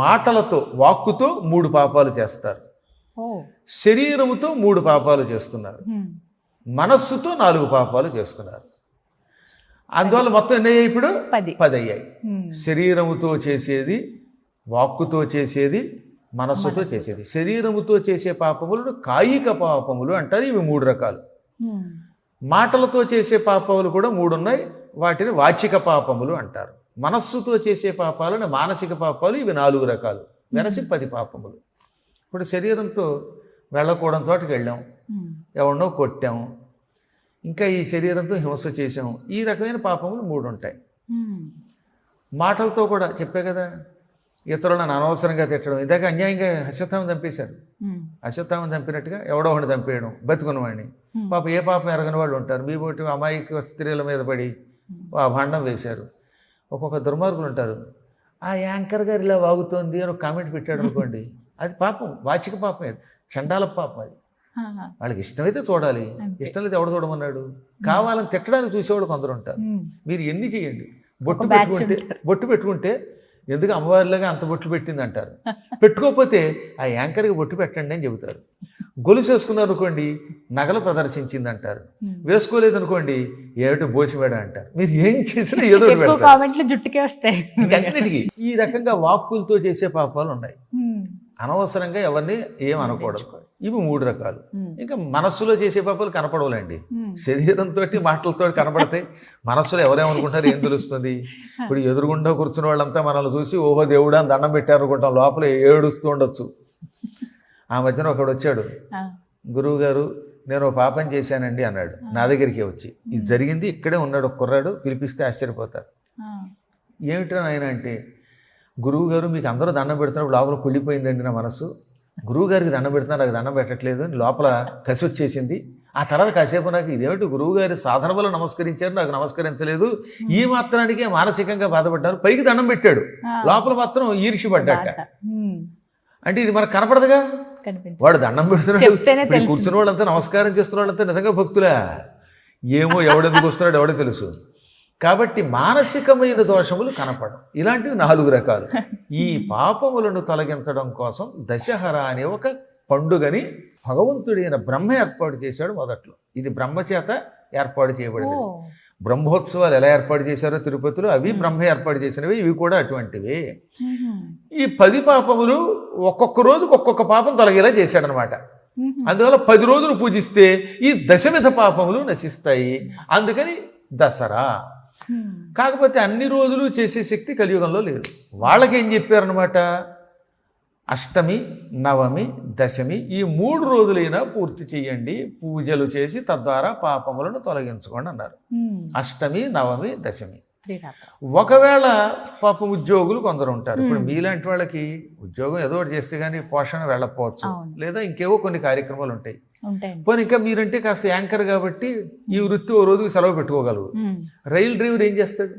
మాటలతో వాక్కుతో మూడు పాపాలు చేస్తారు. శరీరముతో మూడు పాపాలు చేస్తున్నారు. మనస్సుతో నాలుగు పాపాలు చేస్తున్నారు. అందువల్ల మొత్తం ఎన్ని అయ్యాయి ఇప్పుడు? పది. పది అయ్యాయి. శరీరముతో చేసేది వాక్కుతో చేసేది మనస్సుతో చేసేది. శరీరముతో చేసే పాపములను కాయిక పాపములు అంటారు. ఇవి మూడు రకాలు. మాటలతో చేసే పాపములు కూడా మూడు ఉన్నాయి వాటిని వాచిక పాపములు అంటారు. మనస్సుతో చేసే పాపాలను మానసిక పాపాలు ఇవి నాలుగు రకాలు. వెరసి పది పాపములు. ఇప్పుడు శరీరంతో వెళ్ళకూడని చోటుకి వెళ్ళాం. హ్మ్. ఎవరినో కొట్టాం. ఇంకా ఈ శరీరంతో హింస చేసాం ఈ రకమైన పాపములు మూడు ఉంటాయి. హ్మ్. మాటలతో కూడా చెప్పే కదా ఇతరులను అనవసరంగా తిట్టడం. ఇందాక అన్యాయంగా అశ్వత్థామం చంపేశారు. హ్మ్. అశ్వత్థామం చంపినట్టుగా ఎవడో ఒకటి చంపేయడం బతుకున్నవాడిని. పాప ఏ పాపం ఎరగని వాళ్ళు ఉంటారు. మీ పోటీ అమాయక స్త్రీల మీద పడి ఆ భాండం వేశారు. ఒక్కొక్క దుర్మార్గులు ఉంటారు. ఆ యాంకర్ గారు ఇలా వాగుతోంది అని ఒక కామెంట్ పెట్టాడు అనుకోండి. అది పాపం వాచిక పాపం అది. చండాల పాపం అది. వాళ్ళకి ఇష్టమైతే చూడాలి. ఇష్టం లేదు ఎవడు చూడమన్నాడు? కావాలని తిట్టడానికి చూసేవాడు కొందరు ఉంటారు. మీరు ఎన్ని చేయండి? బొట్టు పెట్టుకుంటే బొట్టు పెట్టుకుంటే ఎందుకు అమ్మవారిలాగా అంత బొట్లు పెట్టింది అంటారు పెట్టుకోకపోతే ఆ యాంకర్కి బొట్టు పెట్టండి అని చెబుతారు. గొలుసు వేసుకున్నారు అనుకోండి నగలు ప్రదర్శించింది అంటారు వేసుకోలేదు అనుకోండి ఏమిటి బోసివాడ అంటారు. మీరు ఏం చేసినా ఏదో కామెంట్లు జుట్టుకే వస్తాయి. ఈ రకంగా వాక్కులతో చేసే పాపాలు ఉన్నాయి. అనవసరంగా ఎవరిని ఏం అనకూడదు. ఇవి మూడు రకాలు. ఇంకా మనస్సులో చేసే పాపాలు కనపడవులేండి. శరీరంతో మాటలతో కనపడతాయి. మనస్సులో ఎవరేమనుకుంటారు ఏం తెలుస్తుంది? ఇప్పుడు ఎదురుగుండా కూర్చున్న వాళ్ళంతా మనల్ని చూసి ఓహో దేవుడా అని దండం పెట్టారు అనుకుంటాం లోపల ఏడుస్తూ ఉండొచ్చు. ఆ మధ్యన ఒకడు వచ్చాడు. గురువు గారు నేను పాపం చేశానండి అన్నాడు. నా దగ్గరికి వచ్చి. ఇది జరిగింది ఇక్కడే ఉన్నాడు ఒక కుర్రాడు పిలిపిస్తే ఆశ్చర్యపోతారు. ఏమిటో నాయన అంటే గురువు గారు మీకు అందరూ దండం పెడుతున్నప్పుడు లోపల కుళ్ళిపోయిందండి నా మనసు. గురువు గారికి దండం పెడుతున్నా నాకు దండం పెట్టట్లేదు అని లోపల కసి వచ్చేసింది. ఆ తర్వాత కాసేపు నాకు ఇదేమిటి గురువు గారి సాధన వల్ల నమస్కరించారు నాకు నమస్కరించలేదు. ఈ మాత్రానికే మానసికంగా బాధపడ్డాను పైకి దండం పెట్టాడు. లోపల మాత్రం ఈర్షి పడ్డట. అంటే ఇది మనకు కనపడదుగా? కనిపించదు. వాడు దండం పెడుతున్నాడు. కూర్చున్న వాళ్ళంతా నమస్కారం చేస్తున్న వాళ్ళంతా నిజంగా భక్తులా? ఏమో ఎవడెందుకు వస్తున్నాడు ఎవడో తెలుసు. కాబట్టి మానసికమైన దోషములు కనపడం ఇలాంటివి నాలుగు రకాలు. ఈ పాపములను తొలగించడం కోసం దశహర అనే ఒక పండుగని భగవంతుడైన బ్రహ్మ ఏర్పాటు చేశాడు మొదట్లో. ఇది బ్రహ్మ చేత ఏర్పాటు చేయబడింది. బ్రహ్మోత్సవాలు ఎలా ఏర్పాటు చేశారో తిరుపతిలో అవి బ్రహ్మ ఏర్పాటు చేసినవి ఇవి కూడా అటువంటివి. ఈ పది పాపములు ఒక్కొక్క రోజుకు ఒక్కొక్క పాపం తొలగేలా చేశాడనమాట. అందువల్ల పది రోజులు పూజిస్తే ఈ దశవిధ పాపములు నశిస్తాయి. అందుకని దసరా. కాకపోతే అన్ని రోజులు చేసే శక్తి కలియుగంలో లేదు. వాళ్ళకేం చెప్పారనమాట? అష్టమి నవమి దశమి ఈ మూడు రోజులైనా పూర్తి చేయండి. పూజలు చేసి తద్వారా పాపములను తొలగించుకోండి అన్నారు. అష్టమి నవమి దశమి. ఒకవేళ పాపం ఉద్యోగులు కొందరు ఉంటారు. ఇప్పుడు మీలాంటి వాళ్ళకి ఉద్యోగం ఏదో ఒకటి చేస్తే కానీ పోషణ వెళ్ళకపోవచ్చు. లేదా ఇంకేవో కొన్ని కార్యక్రమాలు ఉంటాయి. పోనీ ఇంకా మీరంటే కాస్త యాంకర్ కాబట్టి ఈ వృత్తి ఓ రోజుకి సెలవు పెట్టుకోగలరు. రైలు డ్రైవర్ ఏం చేస్తాడు?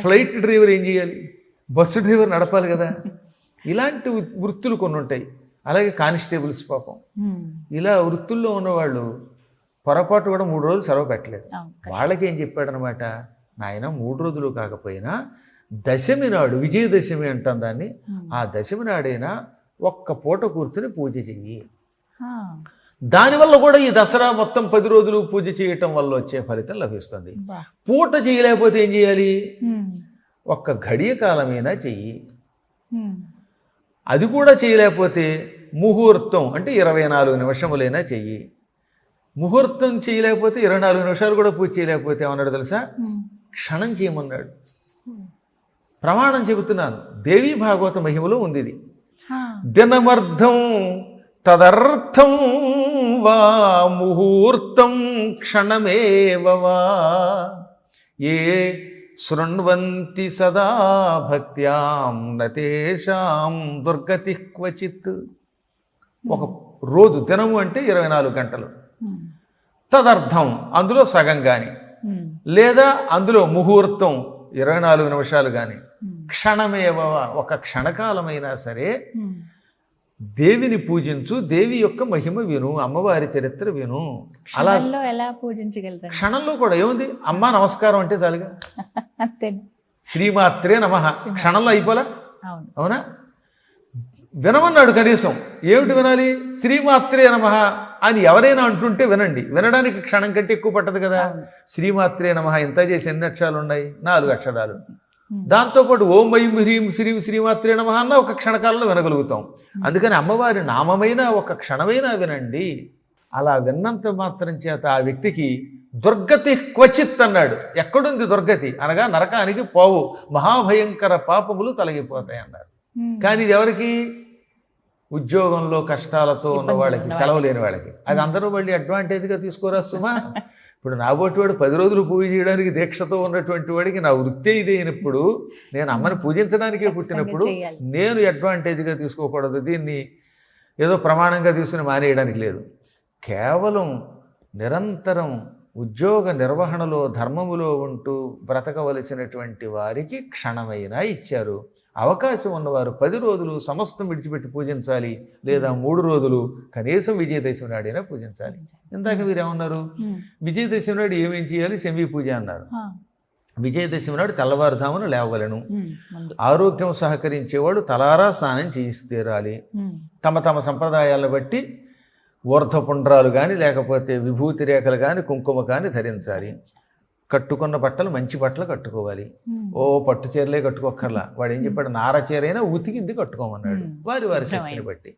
ఫ్లైట్ డ్రైవర్ ఏం చేయాలి? బస్సు డ్రైవర్ నడపాలి కదా. ఇలాంటి వృత్తులు కొన్ని ఉంటాయి అలాగే కానిస్టేబుల్స్ పాపం. ఇలా వృత్తుల్లో ఉన్నవాళ్ళు పొరపాటు కూడా మూడు రోజులు సెలవు పెట్టలేదు. వాళ్ళకి ఏం చెప్పాడనమాట నాయన మూడు రోజులు కాకపోయినా దశమి నాడు విజయదశమి అంటాం దాన్ని ఆ దశమి నాడైనా ఒక్క పూట కూర్చుని పూజ చెయ్యి. దానివల్ల కూడా ఈ దసరా మొత్తం పది రోజులు పూజ చేయటం వల్ల వచ్చే ఫలితం లభిస్తుంది. పూట చేయలేకపోతే ఏం చేయాలి. ఒక్క ఘడియ కాలమైనా చెయ్యి. అది కూడా చేయలేకపోతే ముహూర్తం అంటే ఇరవై నాలుగు నిమిషములైనా చెయ్యి. ముహూర్తం చేయలేకపోతే ఇరవై నాలుగు నిమిషాలు కూడా పూజ చేయలేకపోతే ఏమన్నాడు తెలుసా. క్షణం చేయమన్నాడు. ప్రమాణం చెబుతున్నాను. దేవీ భాగవత మహిమలో ఉంది ఇది. దినమర్థం తదర్థం వా ముహూర్తం క్షణమేవ వా. ఏ శృణ్వంతి సదా భక్త్యాం నతేషాం దుర్గతి క్వచిత్. ఒక రోజు దినము అంటే ఇరవై నాలుగు గంటలు. తదర్థం అందులో సగం కానీ. లేదా అందులో ముహూర్తం ఇరవై నాలుగు నిమిషాలు కానీ క్షణమేవ ఒక క్షణకాలమైనా సరే. దేవిని పూజించు దేవి యొక్క మహిమ విను అమ్మవారి చరిత్ర విను. అలా ఎలా పూజించగలుగుతాను క్షణంలో కూడా ఏముంది? అమ్మా నమస్కారం అంటే చాలుగా. అంతే శ్రీమాత్రే నమ. క్షణంలో అయిపోలా? అవును. వినమన్నాడు కనీసం. ఏమిటి వినాలి? శ్రీమాత్రే నమ అని ఎవరైనా అంటుంటే వినండి. వినడానికి క్షణం కంటే ఎక్కువ పట్టదు కదా. శ్రీమాత్రే నమ ఇంత చేసి ఎన్ని అక్షరాలు ఉన్నాయి నాలుగు అక్షరాలు. దాంతోపాటు ఓం ఐం హ్రీం శ్రీం శ్రీమాత్రే నమ అన్న ఒక క్షణకాలంలో వినగలుగుతాం. అందుకని అమ్మవారి నామమైన ఒక క్షణమైనా వినండి. అలా విన్నంత మాత్రం చేత ఆ వ్యక్తికి దుర్గతి క్వచిత్ అన్నాడు. ఎక్కడుంది దుర్గతి? అనగా నరకానికి పోవు. మహాభయంకర పాపములు తొలగిపోతాయి అన్నాడు. ఉమ్. కానీ ఇది ఎవరికి? ఉద్యోగంలో కష్టాలతో ఉన్న వాళ్ళకి సెలవు లేని వాళ్ళకి. అది అందరూ మళ్ళీ అడ్వాంటేజ్గా తీసుకోరా సుమా. ఇప్పుడు నాబోటి వాడు పది రోజులు పూజ చేయడానికి దీక్షతో ఉన్నటువంటి వాడికి నా వృత్తి ఇది అయినప్పుడు నేను అమ్మని పూజించడానికే పుట్టినప్పుడు. నేను అడ్వాంటేజ్గా తీసుకోకూడదు. దీన్ని ఏదో ప్రమాణంగా తీసుకుని మానేయడానికి లేదు. కేవలం నిరంతరం ఉద్యోగ నిర్వహణలో ధర్మములో ఉంటూ బ్రతకవలసినటువంటి వారికి క్షణమైనా ఇచ్చారు. అవకాశం ఉన్నవారు పది రోజులు సమస్తం విడిచిపెట్టి పూజించాలి లేదా మూడు రోజులు కనీసం విజయదశమి నాడైనా పూజించాలి. ఇందాక మీరు ఏమన్నారు. విజయదశమి నాడు ఏమేం చేయాలి? శమీ పూజ అన్నారు. విజయదశమి నాడు తెల్లవారుజామున లేవలను ఆరోగ్యం సహకరించేవాడు తలారా స్నానం చేసి తీరాలి. ఉమ్. తమ తమ సంప్రదాయాలను బట్టి ఊర్ధపుండ్రాలు కానీ లేకపోతే విభూతి రేఖలు కానీ కుంకుమ కానీ ధరించాలి. కట్టుకున్న బట్టలు మంచి బట్టలు కట్టుకోవాలి. ఓ పట్టు చీరలే కట్టుకోక్కర్లా. వాడు ఏం చెప్పాడు? నార చీరైనా ఉతికింది కట్టుకోమన్నాడు. వారి వారి శక్తిని బట్టి.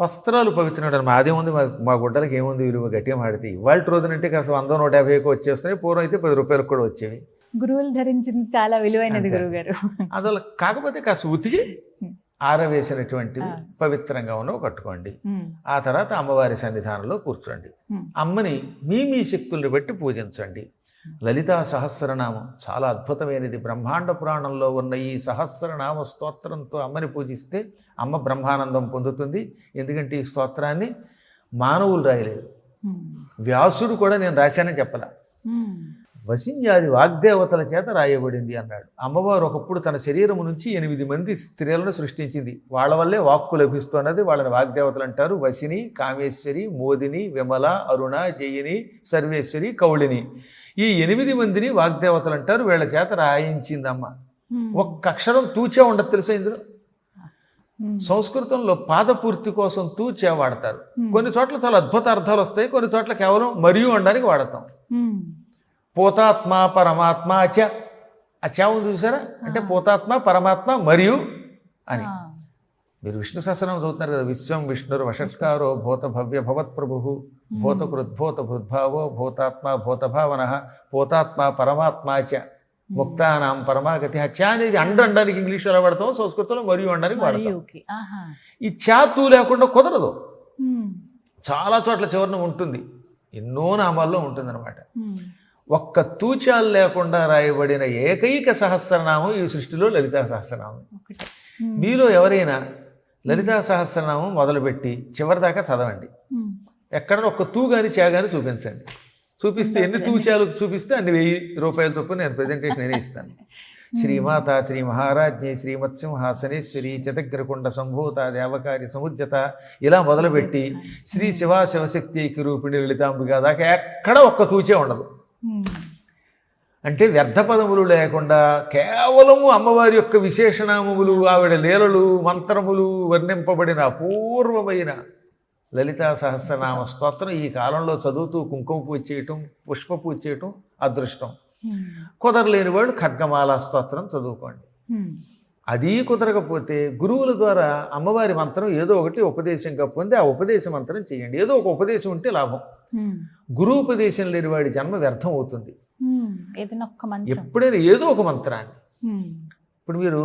వస్త్రాలు పవిత్రనాడు మాదేముంది మా మా గుడ్డలకి ఏముంది? విలువ గట్టిగా మాడితే ఇవాళ రోజునంటే కాస్త వంద నూట యాభైకి వచ్చేస్తున్నాయి. పూర్వం అయితే పది రూపాయలకు కూడా వచ్చేవి. గురువులు ధరించింది చాలా విలువైనది గురువు గారు అసలు కాకపోతే కాస్త ఉతికి ఆరవేసినటువంటిది పవిత్రంగా ఉన్నవి కట్టుకోండి. ఆ తర్వాత అమ్మవారి సన్నిధానంలో కూర్చోండి. అమ్మని మీ మీ శక్తుల్ని బట్టి పూజించండి. లలితా సహస్రనామం చాలా అద్భుతమైనది. బ్రహ్మాండ పురాణంలో ఉన్న ఈ సహస్రనామ స్తోత్రంతో అమ్మని పూజిస్తే అమ్మ బ్రహ్మానందం పొందుతుంది. ఎందుకంటే ఈ స్తోత్రాన్ని మానవులు రాయలేదు. వ్యాసుడు కూడా నేను రాశానని చెప్పలా. వసిన్యాది వాగ్దేవతల చేత రాయబడింది అన్నాడు. అమ్మవారు ఒకప్పుడు తన శరీరము నుంచి ఎనిమిది మంది స్త్రీలను సృష్టించింది. వాళ్ళ వల్లే వాక్కు లభిస్తున్నది వాళ్ళని వాగ్దేవతలు అంటారు. వసిని కామేశ్వరి మోదిని విమల అరుణ జయిని సర్వేశ్వరి కౌళిని. ఈ ఎనిమిది మందిని వాగ్దేవతలు అంటారు. వీళ్ళ చేత రాయించింది అమ్మ ఒక్క అక్షరం తూచే ఉండదు తెలుసా ఇందులో? సంస్కృతంలో పాదపూర్తి కోసం తూచే వాడతారు. కొన్ని చోట్ల చాలా అద్భుత అర్థాలు వస్తాయి. కొన్ని చోట్ల కేవలం మరియు అనడానికి వాడతాం. పోతాత్మ పరమాత్మ చ. ఆ చ ఉంది చూసారా? అంటే పోతాత్మ పరమాత్మ మరియు అని. మీరు విష్ణు సహస్రం చదువుతున్నారు కదా విశ్వం విష్ణురు వషట్కారో భూత భవ్య భవత్ ప్రభు భూత కృద్భూత భృద్భావో భూతాత్మ భూతభావన పోతాత్మ పరమాత్మ చ. ముక్తానాం పరమాగతి చ అనేది అండు అనడానికి ఇంగ్లీష్లో వాడతాం సంస్కృతంలో మరియు అనడానికి వాడతాం. ఈ చాతు లేకుండా కుదరదు. చాలా చోట్ల చివరిన ఉంటుంది. ఎన్నో నామాల్లో ఉంటుందన్నమాట. ఒక్క తూచాలు లేకుండా రాయబడిన ఏకైక సహస్రనామం ఈ సృష్టిలో లలితా సహస్రనామం. మీలో ఎవరైనా లలితా సహస్రనామం మొదలుపెట్టి చివరిదాకా చదవండి. ఎక్కడ ఒక్క తూ కానీ చే కానీ చూపించండి. చూపిస్తే ఎన్ని తూచాలు చూపిస్తే అన్ని వెయ్యి రూపాయల చొప్పున నేను ప్రజెంటేషన్ నేనే ఇస్తాను. శ్రీమాత శ్రీ మహారాజ్ఞి శ్రీమత్సింహాసనేశ్వరి చతగ్రకుండ సంభూత దేవకారి సముద్యత ఇలా మొదలుపెట్టి శ్రీ శివ శివశక్తి రూపిణి లలితాంబిక దాకా ఎక్కడ ఒక్క తూచే ఉండదు. అంటే వ్యర్థ పదములు లేకుండా కేవలము అమ్మవారి యొక్క విశేషనామములు ఆవిడ లీలలు మంత్రములు వర్ణింపబడిన అపూర్వమైన లలితా సహస్రనామ స్తోత్రం ఈ కాలంలో చదువుతూ కుంకుమ పూజ చేయటం పుష్ప పూజ చేయటం అదృష్టం. కుదరలేని వాడు ఖడ్గమాల స్తోత్రం చదువుకోండి. అది కుదరకపోతే గురువుల ద్వారా అమ్మవారి మంత్రం ఏదో ఒకటి ఉపదేశంగా పొంది ఆ ఉపదేశ మంత్రం చేయండి. ఏదో ఒక ఉపదేశం ఉంటే లాభం. గురువుపదేశం లేని వాడి జన్మ వ్యర్థం అవుతుంది. ఎప్పుడైనా ఏదో ఒక మంత్రాన్ని. ఇప్పుడు మీరు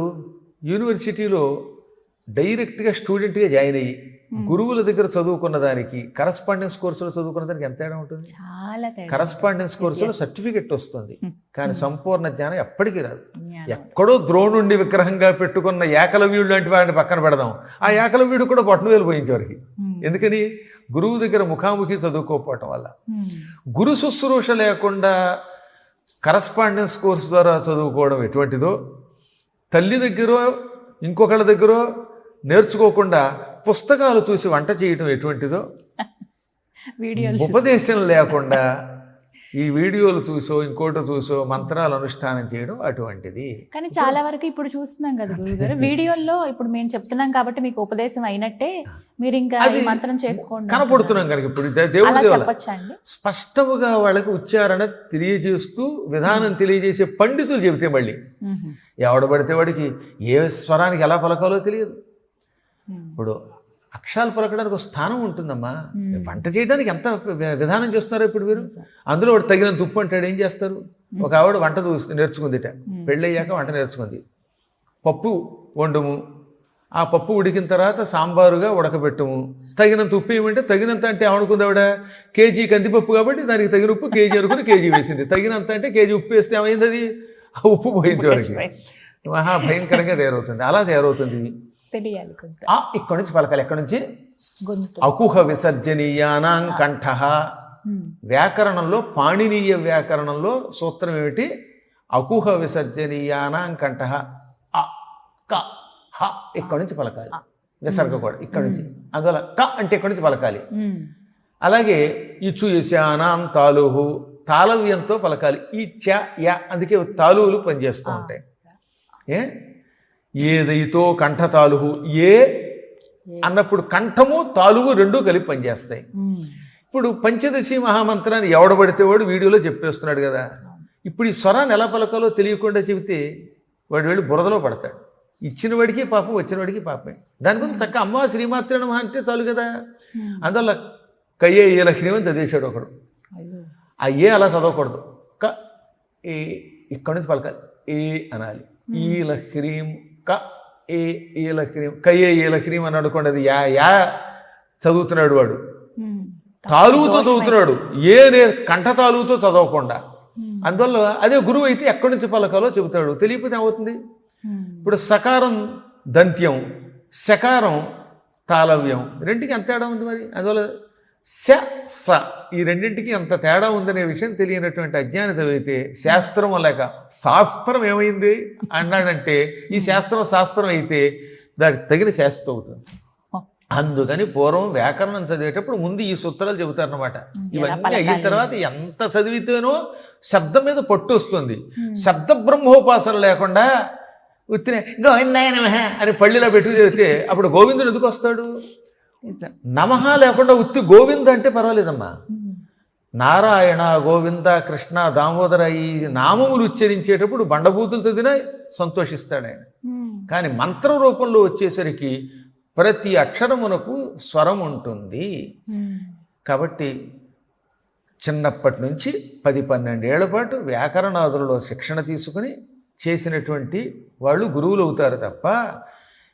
యూనివర్సిటీలో డైరెక్ట్గా స్టూడెంట్గా జాయిన్ అయ్యి గురువుల దగ్గర చదువుకున్న దానికి కరస్పాండెన్స్ కోర్సులో చదువుకున్న దానికి ఎంత తేడా ఉంటుంది? చాలా కరస్పాండెన్స్ కోర్సులో సర్టిఫికెట్ వస్తుంది. కానీ సంపూర్ణ జ్ఞానం ఎప్పటికీ రాదు. ఎక్కడో ద్రోణుండి విగ్రహంగా పెట్టుకున్న ఏకలవ్యుడు లాంటి వాడిని పక్కన పెడదాం. ఆ ఏకలవ్యుడు కూడా బొట్టను వేలు పోయించేవారికి ఎందుకని? గురువు దగ్గర ముఖాముఖి చదువుకోకపోవటం వల్ల. గురు శుశ్రూష లేకుండా కరస్పాండెన్స్ కోర్సు ద్వారా చదువుకోవడం ఎటువంటిదో? తల్లి దగ్గర ఇంకొకళ్ళ దగ్గర నేర్చుకోకుండా పుస్తకాలు చూసి వంట చేయటం ఎటువంటిదో? వీడియోలు ఉపదేశం లేకుండా ఈ వీడియోలు చూసో ఇంకోటి చూసో మంత్రాలు అనుష్ఠానం చేయడం అటువంటిది. కానీ చాలా వరకు ఇప్పుడు చూస్తున్నాం కదా గురువు గారు వీడియోల్లో ఇప్పుడు మేము చెప్తున్నాం కాబట్టి మీకు ఉపదేశం అయినట్టే మీరు ఇంకా మంత్రం చేసుకోండి కనపడుతున్నాం కనుక ఇప్పుడు దేవుడి స్పష్టముగా వాళ్ళకి ఉచ్చారణ తెలియజేస్తూ విధానం తెలియజేసే పండితులు చెబితే మళ్ళీ. ఎవడ పడితే వాడికి ఏ స్వరానికి ఎలా పలకాలో తెలియదు. ఇప్పుడు అక్షరాలు పలకడానికి ఒక స్థానం ఉంటుందమ్మా. వంట చేయడానికి ఎంత విధానం చేస్తున్నారో ఇప్పుడు మీరు అందులో వాడు తగినంత ఉప్పు అంటాడు ఏం చేస్తారు? ఒక ఆవిడ వంట నేర్చుకుందిట. పెళ్ళయ్యాక వంట నేర్చుకుంది. పప్పు వండుము. ఆ పప్పు ఉడికిన తర్వాత సాంబారుగా ఉడకబెట్టుము. తగినంత ఉప్పు ఏమంటే తగినంత అంటే ఏమనుకుంది ఆవిడ? కేజీ కందిపప్పు కాబట్టి దానికి తగిన ఉప్పు కేజీ అనుకుని కేజీ వేసింది. తగినంత అంటే కేజీ ఉప్పు వేస్తే ఏమైంది అది? ఆ ఉప్పు పోయింది వరకు మహా భయంకరంగా తయారవుతుంది. అలా తయారవుతుంది. తెలియాలి కొంత ఆ ఇక్కడి నుంచి పలకాలి. ఎక్కడి నుంచి? గొంతు. అకుహ విసర్జనీయానాం కంఠ. వ్యాకరణంలో పాణినీయ వ్యాకరణంలో సూత్రం ఏమిటి? అకుహ విసర్జనీయానాం కంఠ. అ క హ ఇక్కడి నుంచి పలకాలి. విసర్గ కూడా ఇక్కడి నుంచి. అందువల్ల క అంటే ఇక్కడి నుంచి పలకాలి. అలాగే ఇచు యశానాం తాలుహు తాళవ్యంతో పలకాలి. ఈ చ యా అందుకే తాలువులు పనిచేస్తూ ఉంటాయి. ఏ? ఏదైతో కంఠ తాలుహు? ఏ అన్నప్పుడు కంఠము తాలువు రెండు కలిపి పనిచేస్తాయి. ఇప్పుడు పంచదశి మహామంత్రాన్ని ఎవడబడితే వాడు వీడియోలో చెప్పేస్తున్నాడు కదా. ఇప్పుడు ఈ స్వరాన్ని ఎలా పలకాలో తెలియకుండా చెబితే వాడు వెళ్ళి బురదలో పడతాడు. ఇచ్చిన వాడికి పాపం వచ్చిన వాడికి పాపమే. దాని గురించి చక్క అమ్మ శ్రీమాత్ర నమః అంటే చాలు కదా. అందువల్ల కయ్యే ఏ లక్ష్మీ అని చదివేశాడు ఒకడు. అయ్యో. ఆ ఏ అలా చదవకూడదు. క ఏ ఇక్కడి నుంచి పలకాలి. ఏ అనాలి. ఈ లహ్రీం క ఏ ఏ లహ్రీం కయ్యే ఏ లహ్రీం అని అనుకోండి అది యా యా చదువుతున్నాడు వాడు. తాలువుతో చదువుతున్నాడు. ఏ నే కంఠ తాలువుతో చదవకుండా. అందువల్ల అదే గురువు అయితే ఎక్కడి నుంచి పలకాలో చెబుతాడు. తెలియకపోతే ఏమవుతుంది. ఇప్పుడు సకారం దంత్యం శకారం తాళవ్యం. రెండింటికి ఎంత తేడా ఉంది మరి? అందువల్ల శ స. ఈ రెండింటికి ఎంత తేడా ఉందనే విషయం తెలియనటువంటి అజ్ఞానిత అయితే శాస్త్రం లేక శాస్త్రం ఏమైంది? అన్నాడంటే ఈ శాస్త్రం శాస్త్రం అయితే దానికి తగిన శాస్త్రం అవుతుంది. అందుకని పూర్వం వ్యాకరణం చదివేటప్పుడు ముందు ఈ సూత్రాలు చెబుతారనమాట ఇవన్నీ అయిన తర్వాత ఎంత చదివితేనో శబ్దం మీద పట్టు వస్తుంది. శబ్ద బ్రహ్మోపాసన లేకుండా ఉత్తినే గోవిందాయ నమః అని పళ్ళిలో పెట్టుకు చదివితే అప్పుడు గోవిందుడు ఎందుకు వస్తాడు? నమః లేకుండా ఉత్తి గోవింద అంటే పర్వాలేదమ్మా. నారాయణ గోవింద కృష్ణ దామోదర ఈ నామములు ఉచ్చరించేటప్పుడు బండబూతులు చదివినా సంతోషిస్తాడు ఆయన. కానీ మంత్ర రూపంలో వచ్చేసరికి ప్రతి అక్షరమునకు స్వరం ఉంటుంది. కాబట్టి చిన్నప్పటి నుంచి పది పన్నెండేళ్ళ పాటు వ్యాకరణాదులలో శిక్షణ తీసుకుని చేసినటువంటి వాళ్ళు గురువులు అవుతారు తప్ప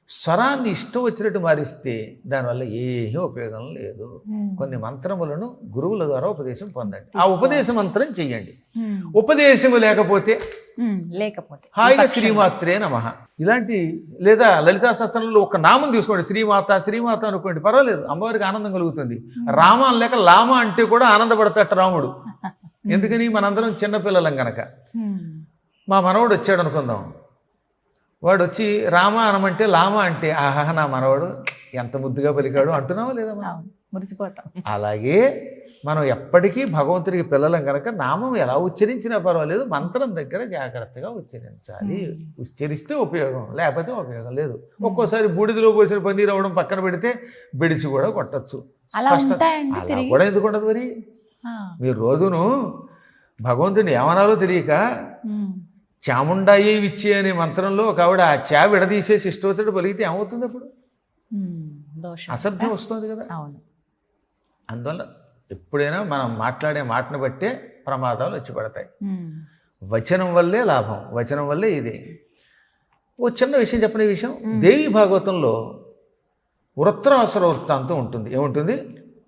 స్వరాన్ని ఇష్టం వచ్చినట్టు మారిస్తే దానివల్ల ఏమీ ఉపయోగం లేదు. కొన్ని మంత్రములను గురువుల ద్వారా ఉపదేశం పొందండి. ఆ ఉపదేశ మంత్రం చెయ్యండి. ఉపదేశము లేకపోతే. లేకపోతే హాయిగా శ్రీమాత్రే నమ. ఇలాంటి లేదా లలితా సత్సంగంలో ఒక నామం తీసుకోండి. శ్రీమాత శ్రీమాత అనుకోండి. పర్వాలేదు అమ్మవారికి ఆనందం కలుగుతుంది. రామ లేక లామ అంటే కూడా ఆనందపడతాట రాముడు. ఎందుకని? మనందరం చిన్నపిల్లలం గనక. మా మనవడు వచ్చాడు అనుకుందాం. వాడు వచ్చి రామ అనమంటే లామ అంటే ఆహా నా మనవడు ఎంత ముద్దుగా పలికాడు అంటున్నావా లేదా మనం? మురిసిపోతాం. అలాగే మనం ఎప్పటికీ భగవంతుడికి పిల్లలం కనుక నామం ఎలా ఉచ్చరించినా పర్వాలేదు మంత్రం దగ్గర జాగ్రత్తగా ఉచ్చరించాలి. ఉచ్చరిస్తే ఉపయోగం లేకపోతే ఉపయోగం లేదు. ఒక్కోసారి బూడిదలో పోసిన పన్నీర్ అవ్వడం పక్కన పెడితే బెడిసి కూడా కొట్టచ్చు. అలా కూడా ఎందుకు ఉండదు మరి. మీరు రోజును భగవంతుని ఏమనాలో తెలియక. చాముండాయి విచ్చి అనే మంత్రంలో ఒక ఆవిడ ఆ చా విడదీసేసి ఇష్టవచ్చుడు పలిగితే ఏమవుతుంది అప్పుడు? అసభ్యం వస్తుంది కదా. అవును. అందువల్ల ఎప్పుడైనా మనం మాట్లాడే మాటను బట్టే ప్రమాదాలు వచ్చి పడతాయి. వచనం వల్లే లాభం వచనం వల్లే ఇదే. ఓ చిన్న విషయం చెప్పిన విషయం. దేవి భాగవతంలో వృత్రాసుర వృత్తాంతం ఉంటుంది. ఏముంటుంది?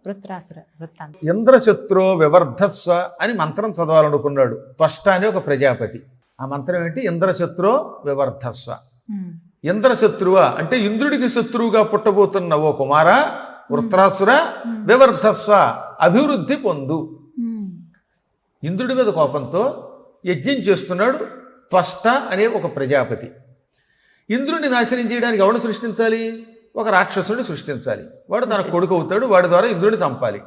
వృత్రాసుర వృత్తాంతం. ఇంద్రశత్రో వివర్ధస్వ అని మంత్రం చదవాలనుకున్నాడు. త్వష్ట అని ఒక ప్రజాపతి. ఆ మంత్రం ఏంటి? ఇంద్రశత్రో వివర్ధస్వ. ఇంద్రశత్రువ అంటే ఇంద్రుడికి శత్రువుగా పుట్టబోతున్న ఓ కుమార వృత్రాసుర వివర్ధస్వ అభివృద్ధి పొందు. ఇంద్రుడి మీద కోపంతో యజ్ఞం చేస్తున్నాడు త్వష్ట అనే ఒక ప్రజాపతి. ఇంద్రుడిని నాశనం చేయడానికి ఎవడు సృష్టించాలి? ఒక రాక్షసుడిని సృష్టించాలి. వాడు తన కొడుకు అవుతాడు వాడి ద్వారా ఇంద్రుడిని చంపాలి.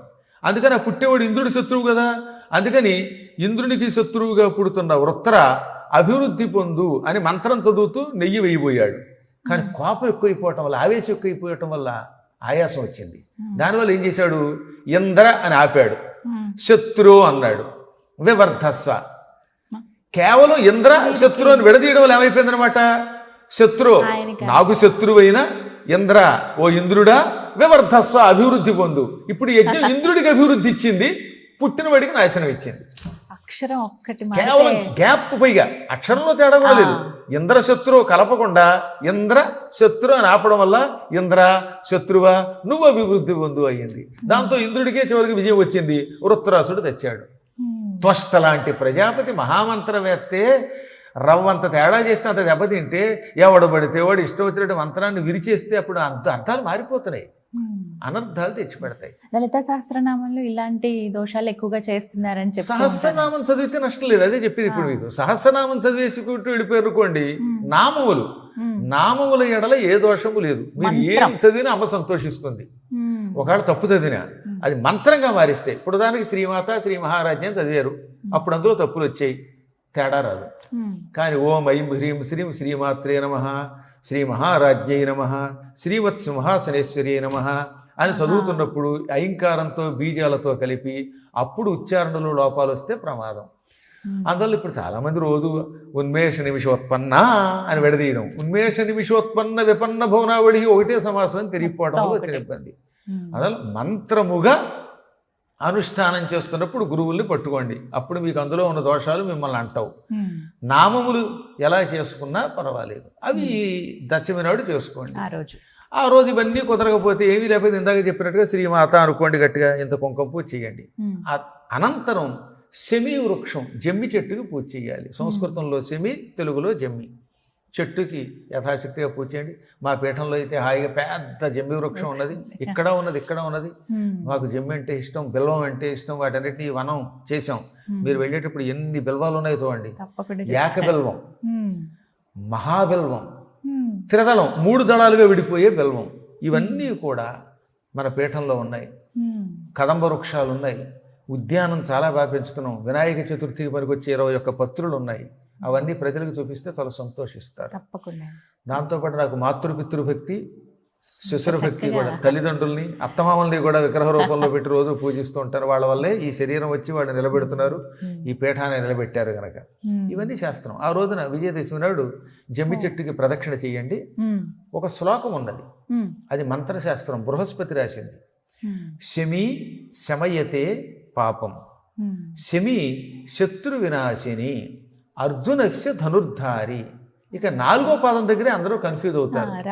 అందుకని ఆ పుట్టేవాడు ఇంద్రుడి శత్రువు కదా? అందుకని ఇంద్రునికి శత్రువుగా పుడుతున్న వృత్ర అభివృద్ధి పొందు అని మంత్రం చదువుతూ నెయ్యి వేయబోయాడు కానీ కోపం ఎక్కువైపోవటం వల్ల ఆవేశం ఎక్కువైపోవటం వల్ల ఆయాసం వచ్చింది. దానివల్ల ఏం చేశాడు? ఇంద్ర అని ఆపాడు. శత్రు అన్నాడు. వివర్ధస్వ కేవలం ఇంద్ర శత్రు అని విడదీయడం వల్ల ఏమైపోయిందనమాట శత్రు. నాకు శత్రువైన ఇంద్ర. ఓ ఇంద్రుడా వివర్ధస్వ అభివృద్ధి పొందు. ఇప్పుడు యజ్ఞం ఇంద్రుడికి అభివృద్ధి ఇచ్చింది పుట్టినవాడికి నాశనం ఇచ్చింది. అక్షరం ఒక్కటి కేవలం గ్యాప్ పైగా. అక్షరంలో తేడా కూడా లేదు. ఇంద్ర శత్రు కలపకుండా ఇంద్ర శత్రు అని ఆపడం వల్ల ఇంద్ర శత్రువా నువ్వు అభివృద్ధి పొందు అయ్యింది. దాంతో ఇంద్రుడికే చివరికి విజయం వచ్చింది. వృత్తరాసుడు తెచ్చాడు. త్వష్ట లాంటి ప్రజాపతి మహామంత్రవేత్తే రవ్వంత తేడా చేస్తే అంత దెబ్బతింటే ఎవడు పడితే వాడు ఇష్టం వచ్చినట్టు మంత్రాన్ని విరిచేస్తే అప్పుడు అంత అర్థాలు మారిపోతున్నాయి. అనర్థాలు తెచ్చిపెడతాయి. లలిత సహస్రనామంలో ఇలాంటి దోషాలు ఎక్కువగా చేస్తున్నారని చెప్పి సహస్రనామం చదివితే నష్టం లేదు అదే చెప్పింది ఇప్పుడు మీకు. సహస్రనామం చదివేసుకుంటూ వెళ్ళిపోయారు అనుకోండి నామములు. ఉమ్. నామముల ఎడల ఏ దోషము లేదు. మీరు ఏం చదివినా అమ్మ సంతోషిస్తుంది. ఒకవేళ తప్పు చదివినా అది మంత్రంగా మారిస్తే ఇప్పుడు దానికి శ్రీమాత శ్రీ మహారాజ్యం చదివారు. అప్పుడు అందులో తప్పులు వచ్చాయి తేడా రాదు. కానీ ఓం ఐం హ్రీం శ్రీం శ్రీమాత్రే నమ. శ్రీ మహారాజ్ఞై నమ శ్రీమత్ సింహాసనేశ్వరి నమ అని చదువుతున్నప్పుడు ఐంకారంతో బీజాలతో కలిపి అప్పుడు ఉచ్చారణలో లోపాలు వస్తే ప్రమాదం. అందువల్ల ఇప్పుడు చాలామంది రోజు ఉన్మేష నిమిషోత్పన్న అని విడదీయడం. ఉన్మేష నిమిషోత్పన్న విపన్న భువనావళి ఒకటే సమాసం వచ్చిన ఇబ్బంది. అందువల్ల మంత్రముగా అనుష్ఠానం చేస్తున్నప్పుడు గురువుల్ని పట్టుకోండి. అప్పుడు మీకు అందులో ఉన్న దోషాలు మిమ్మల్ని అంటావు. నామములు ఎలా చేసుకున్నా పర్వాలేదు. అవి దశమి నాడు చేసుకోండి. ఆ రోజు. ఆ రోజు ఇవన్నీ కుదరకపోతే ఏమీ లేకపోతే ఇందాక చెప్పినట్టుగా శ్రీమాత అనుకోండి గట్టిగా ఇంత కుంకుమ పూజ చేయండి. అనంతరం శమి వృక్షం జమ్మి చెట్టుకి పూజ చేయాలి. సంస్కృతంలో శమి తెలుగులో జమ్మి. చెట్టుకి యథాశక్తిగా పూజ చేయండి. మా పీఠంలో అయితే హాయిగా పెద్ద జమ్మి వృక్షం ఉన్నది. ఇక్కడ ఉన్నది ఇక్కడ ఉన్నది. మాకు జమ్మి అంటే ఇష్టం బిల్వం అంటే ఇష్టం వాటన్నిటిని వనం చేసాం మీరు వెళ్ళేటప్పుడు ఎన్ని బిల్వాలు ఉన్నాయో చూడండి. ఏక బిల్వం. మహాబిల్వం. త్రిదళం మూడు దళాలుగా విడిపోయే బిల్వం. ఇవన్నీ కూడా మన పీఠంలో ఉన్నాయి. కదంబ వృక్షాలు ఉన్నాయి. ఉద్యానం చాలా బాగా పెంచుతున్నాం. వినాయక చతుర్థికి పనికొచ్చే ఇరవై ఒక్క పత్రులు ఉన్నాయి. అవన్నీ ప్రజలకు చూపిస్తే చాలా సంతోషిస్తారు. తప్పకుండా. దాంతోపాటు నాకు మాతృపితృ భక్తి శిశుర భక్తి కూడా తల్లిదండ్రుల్ని అత్తమామల్ని కూడా విగ్రహ రూపంలో పెట్టి రోజు పూజిస్తూ ఉంటారు. వాళ్ళ వల్లే ఈ శరీరం వచ్చి వాళ్ళు నిలబెడుతున్నారు. ఈ పీఠాన్ని నిలబెట్టారు కనుక. ఇవన్నీ శాస్త్రం. ఆ రోజున విజయదశమి నాడు జమ్మి చెట్టుకి ప్రదక్షిణ చేయండి. ఒక శ్లోకం ఉన్నది. అది మంత్రశాస్త్రం బృహస్పతి రాసింది. శమి శమయతే పాపం. శమి శత్రు వినాశిని. అర్జునస్య ధనుర్ధారి. ఇక నాలుగో పాదం దగ్గరే అందరూ కన్ఫ్యూజ్ అవుతారు.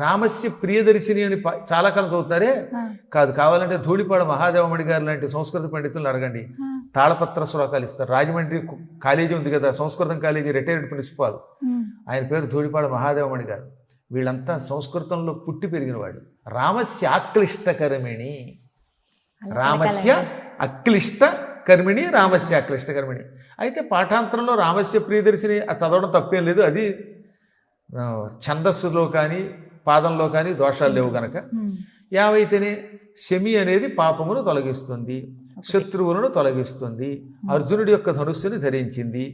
రామస్య. ప్రియదర్శిని అని చాలా కాలం చదువుతున్నారే. కాదు కావాలంటే ధూళిపాడ మహాదేవమణి గారు లాంటి సంస్కృత పండితులను అడగండి. తాళపత్ర శ్లోకాలు ఇస్తారు. రాజమండ్రి కాలేజీ ఉంది కదా సంస్కృతం కాలేజీ రిటైర్డ్ ప్రిన్సిపాల్. ఆయన పేరు ధూళిపాడ మహాదేవమణి గారు. వీళ్ళంతా సంస్కృతంలో పుట్టి పెరిగినవాడు రామస్య ఆక్లిష్టకరమిణి. రామస్య అక్లిష్ట కర్మిణి రామస్య అక్లిష్ట కర్మిణి అయితే పాఠాంతరంలో రామస్య ప్రియదర్శిని చదవడం తప్పేం లేదు. అది ఛందస్సులో కానీ పాదంలో కానీ దోషాలు లేవు గనక. యావైతేనే శమి అనేది పాపమును తొలగిస్తుంది శత్రువులను తొలగిస్తుంది అర్జునుడి యొక్క ధనుస్సుని ధరించింది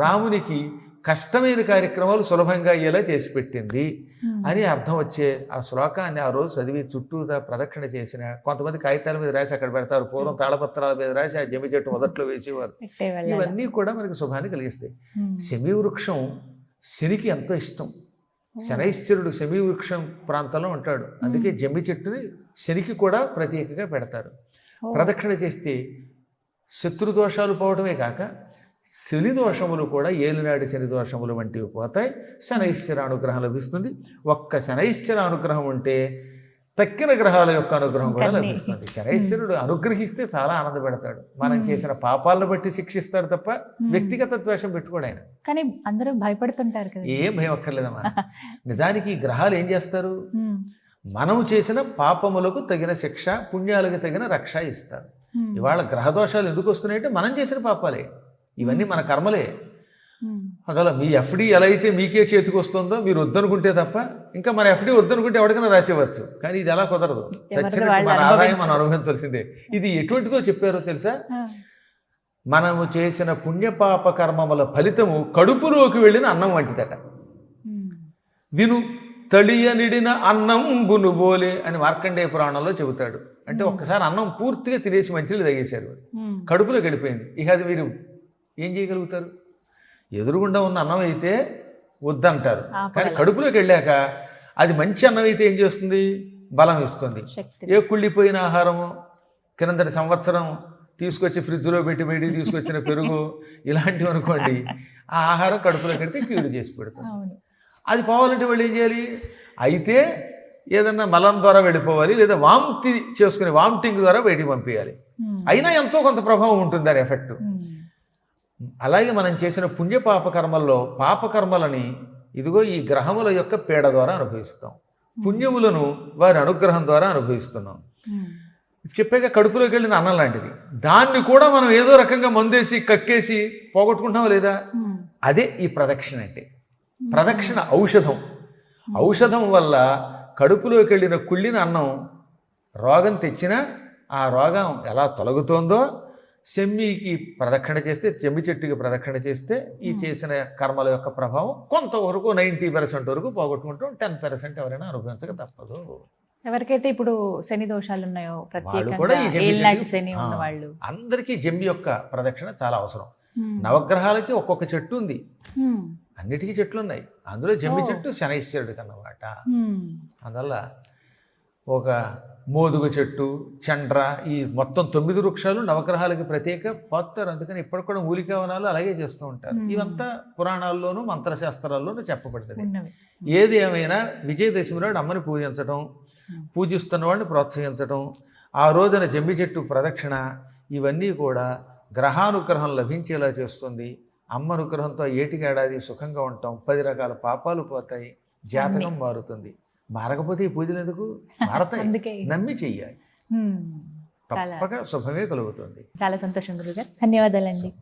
రామునికి కష్టమైన కార్యక్రమాలు సులభంగా అయ్యేలా చేసి పెట్టింది అని అర్థం వచ్చే ఆ శ్లోకాన్ని ఆ రోజు చదివి చుట్టూతా ప్రదక్షిణ చేసిన కొంతమంది కాగితాల మీద రాసి అక్కడ పెడతారు పూర్వం తాళపత్రాల మీద రాసి ఆ జమి చెట్టు మొదట్లో వేసేవారు. ఇవన్నీ కూడా మనకి శుభాన్ని కలిగిస్తాయి. ఉమ్. శమి వృక్షం శనికి ఎంతో ఇష్టం. శనైశ్చరుడు శమి వృక్షం ప్రాంతంలో ఉంటాడు. అందుకే జమ్మి చెట్టుని శనికి కూడా ప్రత్యేకంగా పెడతారు. ఓ. ప్రదక్షిణ చేస్తే శత్రు దోషాలు పోవడమే కాక శని దోషములు కూడా ఏలినాటి శని దోషములు వంటివి పోతాయి. శనైశ్చర అనుగ్రహం లభిస్తుంది. ఒక్క శనైశ్చర అనుగ్రహం ఉంటే తక్కిన గ్రహాల యొక్క అనుగ్రహం కూడా. లభిస్తుంది. శనైశ్వరుడు అనుగ్రహిస్తే చాలా ఆనందపెడతాడు. మనం చేసిన పాపాలను బట్టి శిక్షిస్తాడు తప్ప వ్యక్తిగత ద్వేషం పెట్టుకోడు ఆయన. కానీ అందరూ భయపడుతుంటారు కదా. ఏం భయం అక్కర్లేదమ్మా. నిజానికి ఈ గ్రహాలు ఏం చేస్తారు. మనం చేసిన పాపములకు తగిన శిక్ష పుణ్యాలకు తగిన రక్ష ఇస్తారు. ఇవాళ గ్రహదోషాలు ఎందుకు వస్తున్నాయంటే మనం చేసిన పాపాలే. ఇవన్నీ మన కర్మలే. అందువల్ల మీ ఎఫ్డి ఎలా అయితే మీకే చేతికి వస్తుందో మీరు వద్దనుకుంటే తప్ప ఇంకా మన ఎఫ్డి వద్దనుకుంటే ఎవరికైనా రాసేవచ్చు కానీ ఇది ఎలా కుదరదు. మన ఆదాయం మనం అనుభవించాల్సిందే ఇది ఎటువంటిదో చెప్పారో తెలుసా. మనము చేసిన పుణ్యపాప కర్మముల ఫలితము కడుపులోకి వెళ్ళిన అన్నం వంటిదట. విను తళియనిడిన అన్నం బోలే అని మార్కండేయ పురాణంలో చెబుతాడు. అంటే ఒక్కసారి అన్నం పూర్తిగా తినేసి మంచిలు తగేశారు. కడుపులోకి వెళ్ళిపోయింది. ఇక అది మీరు ఏం చేయగలుగుతారు? ఎదురుగుండా ఉన్న అన్నం అయితే వద్దంటారు. కానీ కడుపులోకి వెళ్ళాక అది మంచి అన్నం అయితే ఏం చేస్తుంది? బలం ఇస్తుంది. ఏ కుళ్ళిపోయిన ఆహారము కిందటి సంవత్సరం తీసుకొచ్చి ఫ్రిడ్జ్లో పెట్టి బయటికి తీసుకొచ్చిన పెరుగు ఇలాంటివి అనుకోండి ఆ ఆహారం కడుపులోకి వెడితే కీడు చేసి అవును. అది పోవాలంటే వాళ్ళు ఏం చేయాలి? అయితే ఏదన్నా మలం ద్వారా వెళ్ళిపోవాలి లేదా వాంతి చేసుకుని వామిటింగ్ ద్వారా బయటికి పంపించాలి. అయినా ఎంతో కొంత ప్రభావం ఉంటుంది దాని ఎఫెక్ట్. అలాగే మనం చేసిన పుణ్య పాపకర్మల్లో పాపకర్మలని ఇదిగో ఈ గ్రహముల యొక్క పీడ ద్వారా అనుభవిస్తాం. పుణ్యములను వారి అనుగ్రహం ద్వారా అనుభవిస్తున్నాం. చెప్పాక కడుపులోకి వెళ్ళిన అన్నం లాంటిది. దాన్ని కూడా మనం ఏదో రకంగా మందేసి కక్కేసి పోగొట్టుకుంటాం లేదా. అదే ఈ ప్రదక్షిణ అంటే. ప్రదక్షిణ ఔషధం. ఔషధం వల్ల కడుపులోకి వెళ్ళిన కుళ్ళిన అన్నం రోగం తెచ్చినా ఆ రోగం ఎలా తొలగుతోందో సెమ్మికి ప్రదక్షిణ చేస్తే చెమ్మి చెట్టుకి ప్రదక్షిణ చేస్తే ఈ చేసిన కర్మల యొక్క ప్రభావం కొంతవరకు నైంటీ పర్సెంట్ వరకు పోగొట్టుకుంటాం. టెన్ పర్సెంట్ ఎవరైనా అనుభవించక తప్పదు. ఎవరికైతే ఇప్పుడు శని దోషాలు ఉన్నాయో వాళ్ళు ప్రత్యేకంగా అందరికీ జమ్మి యొక్క ప్రదక్షిణ చాలా అవసరం. ఉమ్. నవగ్రహాలకి ఒక్కొక్క చెట్టు ఉంది. ఉమ్. అన్నిటికీ చెట్లు ఉన్నాయి అందులో జమ్మి చెట్టు శనైశ్వరుడికి అన్నమాట. అందువల్ల ఒక మోదుగ చెట్టు చండ్ర ఈ మొత్తం తొమ్మిది వృక్షాలు నవగ్రహాలకి ప్రత్యేక పోతారు. అందుకని ఇప్పటికి కూడా మూలికావనాలు అలాగే చేస్తూ ఉంటారు. ఇవంతా పురాణాల్లోనూ మంత్రశాస్త్రాల్లోనూ చెప్పబడుతుంది ఏది ఏమైనా విజయదశమి నాడు అమ్మని పూజించడం పూజిస్తున్న వాడిని ప్రోత్సహించడం ఆ రోజున జమ్మి చెట్టు ప్రదక్షిణ ఇవన్నీ కూడా గ్రహానుగ్రహం లభించేలా చేస్తుంది. అమ్మ అనుగ్రహంతో ఏటికేడాది సుఖంగా ఉంటాం. పది రకాల పాపాలు పోతాయి. జాతకం మారుతుంది. మారకపోతే ఈ పూజలు ఎందుకు? మారతాయి. నమ్మి చెయ్యాలి. తప్పక శుభమే కలుగుతుంది. చాలా సంతోషం గురుగారు. ధన్యవాదాలండి.